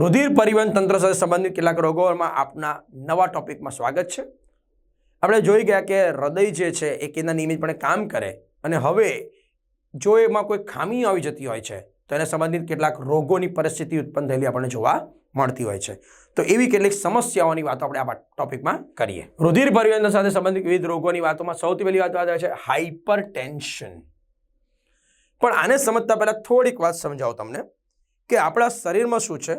રુધિર પરિવહન તંત્ર સાથે સંબંધિત કેટલાક રોગોમાં આપના નવા ટોપિકમાં સ્વાગત છે. આપણે જોઈ ગયા કે હૃદય જે છે એ કેના નિયમિતપણે કામ કરે અને હવે જો એમાં કોઈ ખામી આવી જતી હોય છે, તો એને સંબંધિત કેટલાક રોગોની પરિસ્થિતિ ઉત્પન્ન થયેલી આપણને જોવા મળતી હોય છે. તો એવી કેટલીક સમસ્યાઓની વાતો આપણે આ ટોપિકમાં કરીએ. રુધિર પરિવહન સાથે સંબંધિત વિવિધ રોગોની વાતોમાં સૌથી પહેલી વાત આવે છે હાઇપર ટેન્શન પણ આને સમજતા પહેલાં થોડીક વાત સમજાવું તમને કે આપણા શરીરમાં શું છે?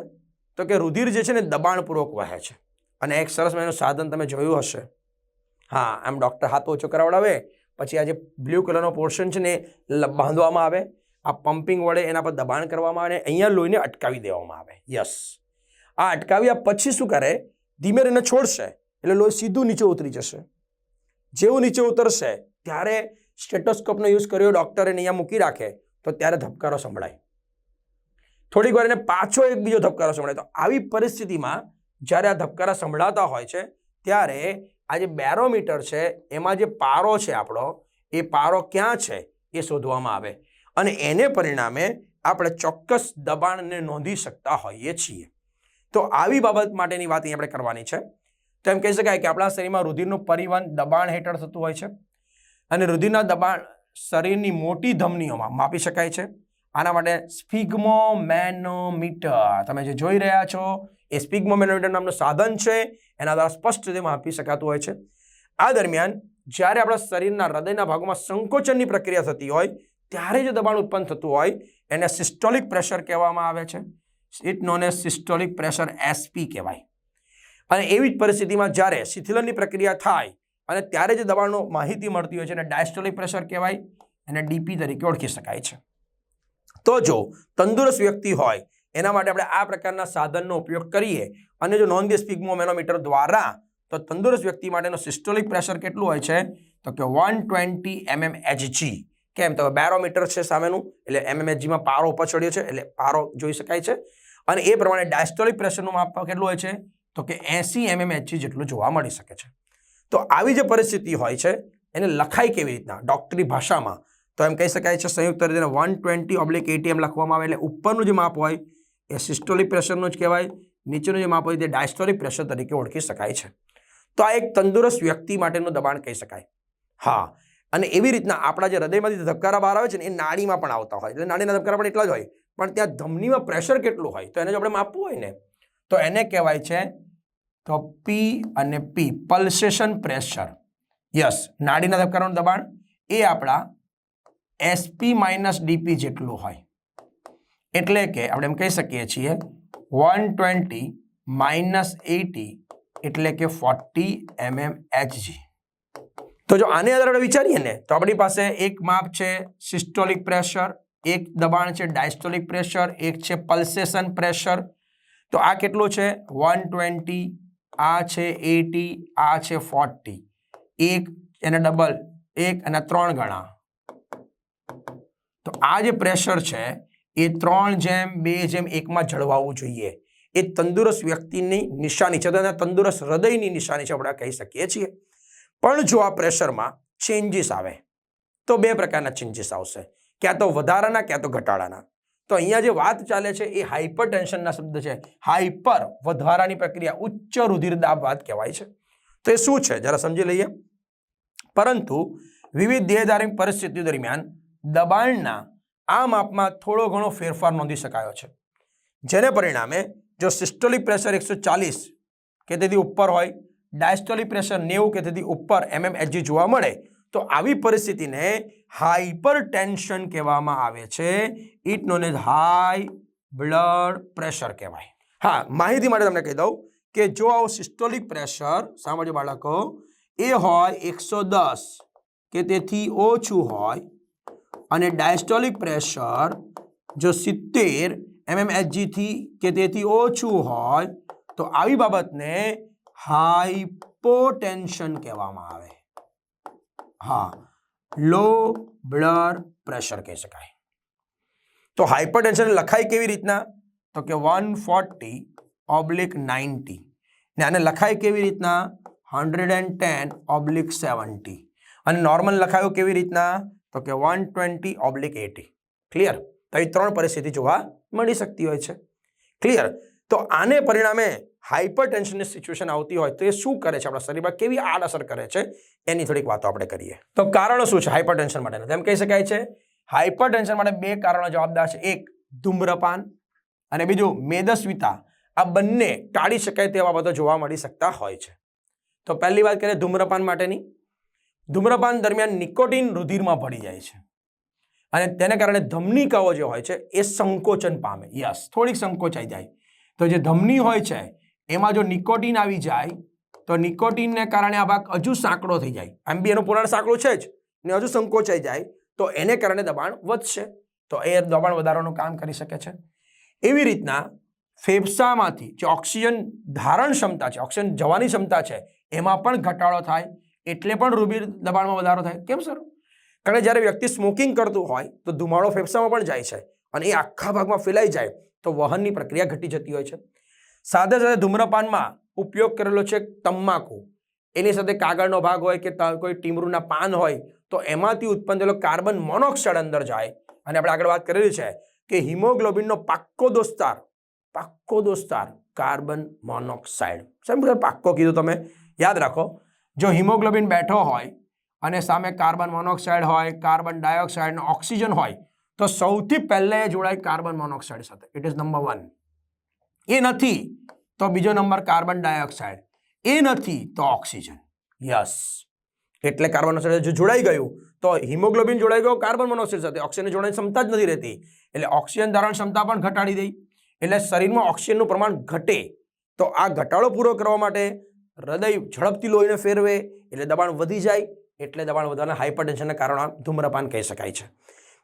તો કે રુધિર જે છે ને દબાણપૂર્વક વહે છે. અને એક સરસ મજાનું સાધન તમે જોયું હશે. હા, આમ ડૉક્ટર હાથ ઓછો કરાવડાવે, પછી આ જે બ્લુ કલરનો પોર્શન છે ને બાંધવામાં આવે, આ પમ્પિંગ વડે એના પર દબાણ કરવામાં આવે અને અહીંયા લોહીને અટકાવી દેવામાં આવે. યસ. આ અટકાવ્યા પછી શું કરે? ધીમે રહીને છોડશે, એટલે લોહી સીધું નીચે ઉતરી જશે. જેવું નીચે ઉતરશે, ત્યારે સ્ટેટોસ્કોપનો યુઝ કર્યો ડૉક્ટરે અહીંયા મૂકી રાખે, તો ત્યારે ધબકારો સંભળાય. થોડીક વાર એને પાછો એક બીજો ધબકારો સંભળાય. તો આવી પરિસ્થિતિમાં જ્યારે આ ધબકારા સંભળાતા હોય છે, ત્યારે આ જે બેરોમીટર છે, એમાં જે પારો છે આપણો, એ પારો ક્યાં છે, એ શોધવામાં આવે. અને એને પરિણામે આપણે ચોક્કસ દબાણને નોંધી શકતા હોઈએ છીએ. તો આવી બાબત માટેની વાત અહીં આપણે કરવાની છે. તો એમ કહી શકાય કે આપણા શરીરમાં રુધિરનું પરિવહન દબાણ હેઠળ થતું હોય છે. અને રુધિરના દબાણ શરીરની મોટી ધમનીઓમાં માપી શકાય છે. આના માટે સ્પિગ્મોમેનોમીટર તમે જે જોઈ રહ્યા છો, એ સ્પિગ્મોમેનોમીટર નામનું સાધન છે. એના દ્વારા સ્પષ્ટ રીતે માપી શકાતું હોય છે. આ દરમિયાન જ્યારે આપણા શરીરના હૃદયના ભાગોમાં સંકોચનની પ્રક્રિયા થતી હોય, ત્યારે જે દબાણ ઉત્પન્ન થતું હોય, એને સિસ્ટોલિક પ્રેશર કહેવામાં આવે છે. It known as systolic pressure SP કહેવાય. અને એવી જ પરિસ્થિતિમાં જ્યારે શિથિલનની પ્રક્રિયા થાય, અને ત્યારે જે દબાણનો માહિતી મળતી હોય છે, એને ડાયસ્ટોલિક પ્રેશર કહેવાય, એને ડીપી તરીકે ઓળખી શકાય છે. તો જો તંદુરસ્ત વ્યક્તિ હોય, એના માટે આપણે આ પ્રકારના સાધનનો ઉપયોગ કરીએ. અને જો નોન નોંધીએ સ્પિગ્મોમેનોમીટર દ્વારા, તો તંદુરસ્ત વ્યક્તિ માટેનો સિસ્ટોલિક પ્રેશર કેટલું હોય છે? તો કે વન ટ્વેન્ટી એમએમ એચજી કેમ? તો બેરોમીટર છે સામેનું, એટલે એમએમએચજીમાં પારો ઉપર ચડ્યો છે, એટલે પારો જોઈ શકાય છે. અને એ પ્રમાણે ડાયસ્ટોલિક પ્રેશરનું માપ કેટલું હોય છે? તો કે એસી એમએમએચજી જેટલું જોવા મળી શકે છે. તો આવી જે પરિસ્થિતિ હોય છે, એને લખાય કેવી રીતના? ડૉક્ટરી ભાષામાં તો એમ કહી શકાય છે, સંયુક્ત રીતે વન ટ્વેન્ટી ઓબ્લિક એટીએમ લખવામાં આવે, એટલે ઉપરનું જે માપ હોય, એ સિસ્ટોલિક પ્રેશરનું જ કહેવાય, નીચેનું જે માપ હોય તે ડાયસ્ટોલિક પ્રેશર તરીકે ઓળખી શકાય છે. તો આ એક તંદુરસ્ત વ્યક્તિ માટેનું દબાણ કહી શકાય. હા, અને એવી રીતના આપણા જે હૃદયમાંથી ધબકારા બહાર આવે છે ને, એ નાડીમાં પણ આવતા હોય, એટલે નાડીના ધબકારા પણ એટલા જ હોય, પણ ત્યાં ધમનીમાં પ્રેશર કેટલું હોય, તો એને જો આપણે માપવું હોય ને. તો એને કહેવાય છે, તો પી અને પી પલ્સેશન પ્રેશર યસ નાડીના ધબકારાનું દબાણ, એ આપણા એસપી માઇનસ ડીપી જેટલું હોય. એટલે કે આપણે એમ કહી શકીએ છીએ વન ટ્વેન્ટી માઇનસ એટી એટલે કે ફોર્ટી એમએમ એચજી તો જો આને આધારે આપણે વિચારીએ ને, તો આપણી પાસે એક માપ છે સિસ્ટોલિક પ્રેશર એક દબાણ છે ડાયસ્ટોલિક પ્રેશર એક છે પલ્સેશન પ્રેશર તો આ કેટલું છે? વન ટ્વેન્ટી આ છે એટી આ છે ફોર્ટી એક એને ડબલ એક અને ત્રણ ગણા. તો આ જે પ્રેશર છે, એ ત્રણ જેમ, બે જેમ એકમાં જળવાવું જોઈએ. એ તંદુરસ્ત વ્યક્તિની નિશાની છે, તો તંદુરસ્ત હૃદયની નિશાની છે, આપણે કહી શકીએ છીએ. પણ જો આ પ્રેશરમાં ચેન્જીસ આવે, તો બે પ્રકારના ચેન્જીસ આવશે. ક્યાં તો વધારાના, ક્યાં તો ઘટાડાના. તો અહીંયા જે વાત ચાલે છે, એ હાઇપર ટેન્શનના શબ્દ છે. હાઇપર વધારાની પ્રક્રિયા, ઉચ્ચ રુધિર દાબ વાત કહેવાય છે. તો એ શું છે? જરા સમજી લઈએ. પરંતુ વિવિધ દેહધારી પરિસ્થિતિઓ દરમિયાન દબાણના આ માપમાં થોડો ઘણો ફેરફાર નોંધી શકાયો છે. જેને પરિણામે જો સિસ્ટોલિક પ્રેશર એકસો ચાલીસ કે તેથી ઉપર હોય ડાયસ્ટોલિક પ્રેશર નેવું કે તેથી ઉપર એમએમએચજી જોવા મળે, તો આવી પરિસ્થિતિને હાઇપર ટેન્શન કહેવામાં આવે છે. It known as high blood pressure કહેવાય. હા, માહિતી માટે તમને કહી દઉં કે જો આવું સિસ્ટોલિક પ્રેશર, સાંભળજો બાળકો, એ હોય એકસો દસ કે તેથી ઓછું હોય અને ડાયસ્ટોલિક પ્રેશર જો સિત્તેર એમએમએચજીથી કે તેથી ઓછું હોય, તો આવી બાબતને હાઇપોટેન્શન કહેવામાં આવે. હા લો બ્લડ પ્રેશર કહી શકાય. તો હાઇપરટેન્શન લખાય કેવી રીતના? તો કે વન ફોર્ટી ઓબ્લિક નાઇન્ટી ને આને લખાય કેવી રીતના? Hundred and ten oblique seventy અને નોર્મલ લખાયો કેવી રીતના? તો કે one twenty oblique eighty clear તો એ ત્રણ પરિસ્થિતિ જોવા મળી શકતી હોય છે. ક્લિયર તો આને પરિણામે હાઇપર ટેન્શનની સિચ્યુએશન આવતી હોય તો એ શું કરે છે? આપણા શરીરમાં કેવી આડઅસર કરે છે? એની થોડીક વાતો આપણે કરીએ. તો કારણો શું છે હાઇપર ટેન્શન માટેના તેમ કહી શકાય છે હાઇપર ટેન્શન માટે બે કારણો જવાબદાર છે. એક, ધૂમ્રપાન અને બીજું, મેદસ્વીતા. આ બંને ટાળી શકાય તેવા બધો જોવા મળી શકતા હોય છે. તો પહેલી વાત કરીએ ધૂમ્રપાન માટેની. ધૂમ્રપાન દરમિયાન નિકોટિન રુધિરમાં ભળી જાય છે. અને તેને કારણે ધમનીકાઓ જે હોય છે, એ સંકોચન પામે. યસ, થોડીક સંકોચાઈ જાય. તો જે ધમની હોય છે, એમાં જો નિકોટિન આવી જાય, તો નિકોટિનને કારણે આ ભાગ હજુ સાંકડો થઈ જાય. આમ બી એનું પુરાણ સાંકડો છે જ. ને હજુ સંકોચાઈ જાય, તો એને કારણે દબાણ વધશે. તો એ દબાણ વધારવાનું કામ કરી શકે છે. એવી રીતના ફેફસામાંથી જે ઓક્સિજન ધારણ ક્ષમતા છે, ઓક્સિજન જવાની ક્ષમતા છે, એમાં પણ ઘટાડો થાય. એટલે પણ રુધિર દબાણમાં વધારો થાય. કેમ સર? કારણ કે જ્યારે વ્યક્તિ સ્મોકિંગ કરતું હોય, તો ધુમાડો ફેફસામાં પણ જાય છે અને એ આખા ભાગમાં ફેલાઈ જાય, તો વહનની પ્રક્રિયા ઘટી જતી હોય છે. સાથે સાથે ધૂમ્રપાનમાં ઉપયોગ કરેલો છે તમાકુ. એની સાથે કાગળનો ભાગ હોય કે કોઈ ટીમરૂના પાન હોય, તો એમાંથી ઉત્પન્ન થયેલો કાર્બન મોનોક્સાઇડ અંદર જાય. અને આપણે આગળ વાત કરેલી છે કે હિમોગ્લોબિનનો પાક્કો દોસ્તાર પાક્કો દોસ્તાર કાર્બન મોનોક્સાઇડ. સમજ પાક્કો કીધું તમે. યાદ રાખો જો હિમોગ્લોબિન બેઠો હોય અને સામે કાર્બન મોનોક્સાઇડ હોય, કાર્બન ડાયોક્સાઇડ અને ઓક્સિજન હોય, તો સૌથી પહેલે જોડાય કાર્બન મોનોક્સાઇડ સાથે. ઇટ ઇઝ નંબર વન એ નથી તો બીજો નંબર કાર્બન ડાયોક્સાઇડ. એ નથી તો ઓક્સિજન. યસ એટલે કાર્બન મોનોક્સાઇડ જો જોડાઈ ગયું, તો હિમોગ્લોબિન જોડાઈ ગયો, કાર્બન મોનોક્સાઇડ સાથે. ઓક્સિજન જોડાવાની ક્ષમતા જ નથી રહેતી. એટલે ઓક્સિજન ધારણ ક્ષમતા પણ ઘટાડી દઈ. એટલે શરીરમાં ઓક્સિજનનું પ્રમાણ ઘટે. તો આ ઘટાડો પૂરો કરવા માટે હૃદય ઝડપથી લોહીને ફેરવે, એટલે દબાણ વધી જાય, એટલે દબાણ વધવાના હાઇપરટેન્શનના કારણો ધૂમ્રપાન કહી શકાય છે.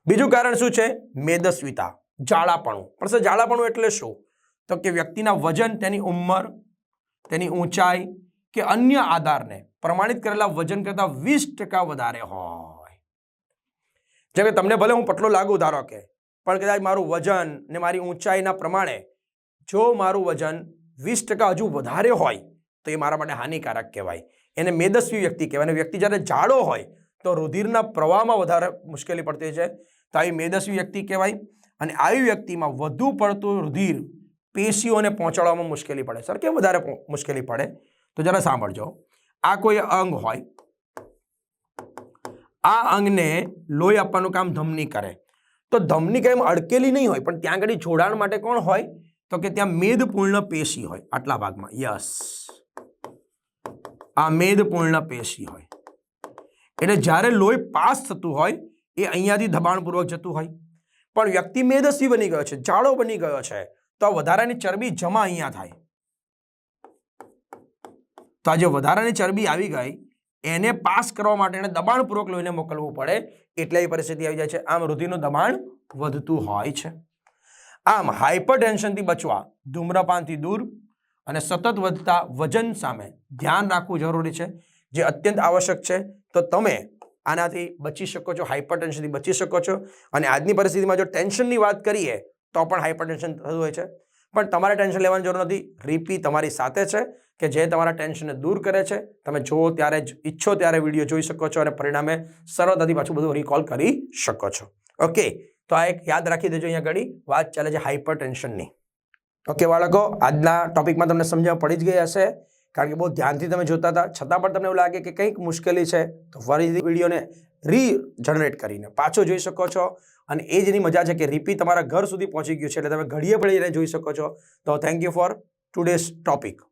બીજું કારણ શું છે? મેદસ્વીતા જાળાપણું પણ સર જાળાપણું એટલે શું? તો કે વ્યક્તિના વજન તેની ઉંમર, તેની ઊંચાઈ કે અન્ય આધારને પ્રમાણિત કરેલા વજન કરતાં વીસ ટકા વધારે હોય. જેમ કે તમને ભલે હું પટલો લાગુ ધારો કે, પણ કદાચ મારું વજન ને મારી ઊંચાઈના પ્રમાણે જો મારું વજન વીસ ટકા હજુ વધારે હોય તો એ મારા માટે હાનિકારક કહેવાય. એને મેદસ્વી વ્યક્તિ કહેવાય. અને વ્યક્તિ જ્યારે જાડો હોય, તો રુધિરના પ્રવાહમાં વધારે મુશ્કેલી પડતી છે. તો આવી મેદસ્વી વ્યક્તિ કહેવાય અને આવી વ્યક્તિમાં વધુ પડતું રુધિર પેશીઓને પહોંચાડવામાં મુશ્કેલી પડે. સર, કેમ વધારે મુશ્કેલી પડે? તો જરા સાંભળજો. આ કોઈ અંગ હોય, આ અંગને લોહી આપવાનું કામ ધમની કરે. તો ધમની કાંઈ અડકેલી નહીં હોય, પણ ત્યાં આગળ જોડાણ માટે કોણ હોય? તો કે ત્યાં મેદપૂર્ણ પેશી હોય, આટલા ભાગમાં. યસ. આ મેદપૂર્ણ પેશી હોય. એટલે જ્યારે લોહી પાસ થતું હોય, એ અહીંયાથી દબાણપૂર્વક જતું હોય. પણ વ્યક્તિ મેદસ્વી બની ગયો છે, જાડો બની ગયો છે, તો વધારાની ચરબી જમા અહીંયા થાય. તો આ જે વધારાની ચરબી આવી ગઈ, એને પાસ કરવા માટે એને દબાણપૂર્વક લોહીને મોકલવું પડે, એટલે એ પરિસ્થિતિ આવી જાય છે. આમ રુધિરનું દબાણ વધતું હોય છે. આમ હાઇપર ટેન્શનથી બચવા, ધૂમ્રપાનથી દૂર અને સતત વધતા વજન સામે ધ્યાન રાખવું જરૂરી છે. જે અત્યંત આવશ્યક છે, તો તમે આનાથી બચી શકો છો હાઇપર ટેન્શનથી બચી શકો છો. અને આજની પરિસ્થિતિમાં જો ટેન્શનની વાત કરીએ, તો પણ હાઇપરટેન્શન થતું હોય છે. પણ તમારે ટેન્શન લેવાની જરૂર નથી. રીપી તમારી સાથે છે કે જે તમારા ટેન્શનને દૂર કરે છે. તમે જુઓ ત્યારે જ, ઈચ્છો ત્યારે વીડિયો જોઈ શકો છો અને પરિણામે સરળતાથી પાછું બધું રિકોલ કરી શકો છો. ઓકે તો આ એક યાદ રાખી દેજો અહીંયા ઘડી. વાત ચાલે છે હાઇપર ટેન્શનની ઓકે બાળકો, આજના ટોપિકમાં તમને સમજણ પડી જ ગઈ હશે, કારણ કે બહુ ધ્યાનથી તમે જોતા હતા. છતાં પણ તમને એવું લાગે કે કંઈક મુશ્કેલી છે, તો ફરીથી વિડીયોને રીજનરેટ કરીને પાછો જોઈ શકો છો. અને એ જેની મજા છે કે રીપી તમારા ઘર સુધી પહોંચી ગયું છે, એટલે તમે ઘડીએ પડીને જોઈ શકો છો. તો thank you for today's topic